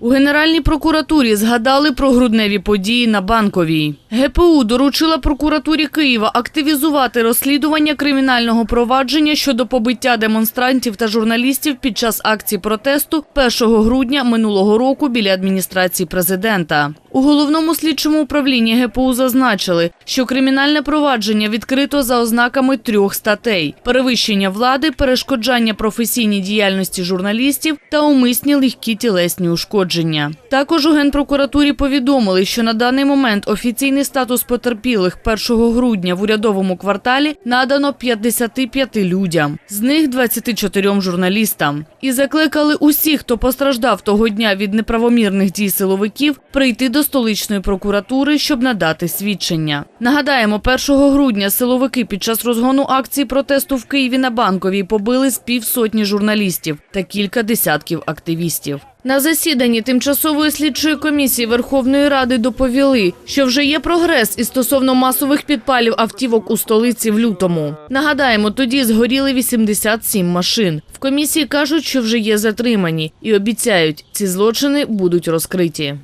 У Генеральній прокуратурі згадали про грудневі події на Банковій. ГПУ доручила прокуратурі Києва активізувати розслідування кримінального провадження щодо побиття демонстрантів та журналістів під час акції протесту 1 грудня минулого року біля адміністрації президента. У головному слідчому управлінні ГПУ зазначили, що кримінальне провадження відкрито за ознаками трьох статей: перевищення влади, перешкоджання професійній діяльності журналістів та умисні легкі тілесні ушкодження. Також у генпрокуратурі повідомили, що на даний момент офіційний статус потерпілих 1 грудня в урядовому кварталі надано 55 людям, з них 24 журналістам. І закликали усіх, хто постраждав того дня від неправомірних дій силовиків, прийти до столичної прокуратури, щоб надати свідчення. Нагадаємо, 1 грудня силовики під час розгону акції протесту в Києві на Банковій побили з півсотні журналістів та кілька десятків активістів. На засіданні тимчасової слідчої комісії Верховної Ради доповіли, що вже є прогрес і стосовно масових підпалів автівок у столиці в лютому. Нагадаємо, тоді згоріли 87 машин. В комісії кажуть, що вже є затримані і обіцяють, ці злочини будуть розкриті.